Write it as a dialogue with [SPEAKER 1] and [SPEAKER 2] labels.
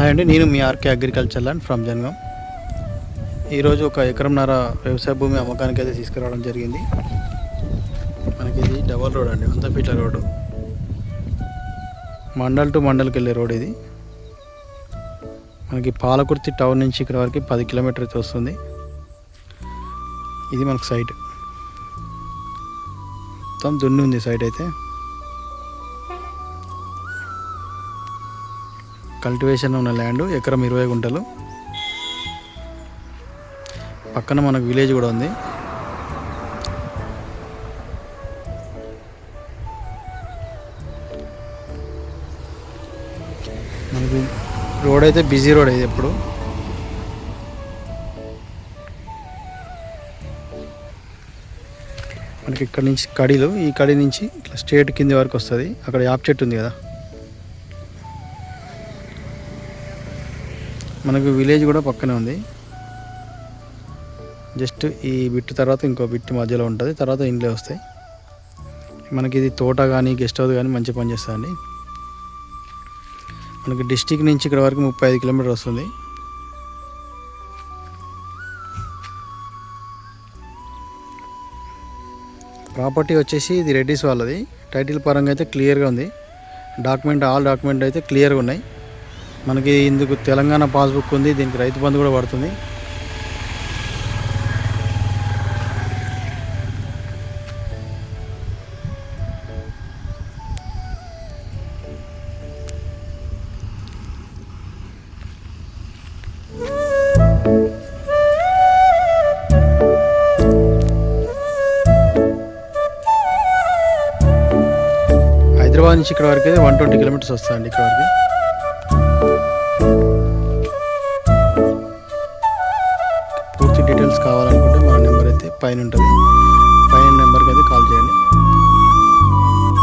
[SPEAKER 1] Hi అండి నేను మీ RK agriculture land from Jangaon. ఈరోజు ఒక ఎకరంన్నర వ్యవసాయ భూమి అమ్మకానికి అయితే తీసుకురావడం జరిగింది. మనకి ఇది డబల్ రోడ్ అండి వంద ఫీట్ల రోడ్డు. మండల్ టు మండల్కి వెళ్ళే రోడ్ ఇది. మనకి పాలకుర్తి టౌన్ నుంచి ఇక్కడ వరకు పది కిలోమీటర్ అయితే వస్తుంది. ఇది మనకు సైట్. మొత్తం దున్ని ఉంది సైట్ అయితే. కల్టివేషన్ ఉన్న ల్యాండ్ ఎకరం ఇరవై గుంటలు. పక్కన మనకు విలేజ్ కూడా ఉంది. మనకి రోడ్ అయితే బిజీ రోడ్ ఇది ఎప్పుడు. మనకి ఇక్కడ నుంచి కడిలు ఈ కడి నుంచి ఇట్లా స్టేట్ కింది వరకు వస్తుంది. అక్కడ యాప్ చెట్టు ఉంది కదా. మనకు విలేజ్ కూడా పక్కనే ఉంది. జస్ట్ ఈ బిట్ తర్వాత ఇంకో బిట్ మధ్యలో ఉంటుంది. తర్వాత ఇండ్లే వస్తాయి. మనకి ఇది తోట కానీ గెస్ట్ హౌస్ కానీ మంచి పని చేస్తుందండి. మనకి డిస్టిక్ నుంచి ఇక్కడ వరకు ముప్పై ఐదు కిలోమీటర్ వస్తుంది. ప్రాపర్టీ వచ్చేసి ఇది రెడ్డిస్ వాళ్ళది. టైటిల్ పరంగా అయితే క్లియర్గా ఉంది. డాక్యుమెంట్ ఆల్ డాక్యుమెంట్ అయితే క్లియర్గా ఉన్నాయి. మనకి ఇందుకు తెలంగాణ పాస్బుక్ ఉంది దీనికి రైతు బంధు కూడా పడుతుంది. హైదరాబాద్ నుంచి ఇక్కడ వరకు అయితే వన్ ట్వంటీ కిలోమీటర్స్ వస్తాయండి ఇక్కడ వరకు. పైన ఉంటుంది. పైన నెంబర్కి అయితే కాల్ చేయండి.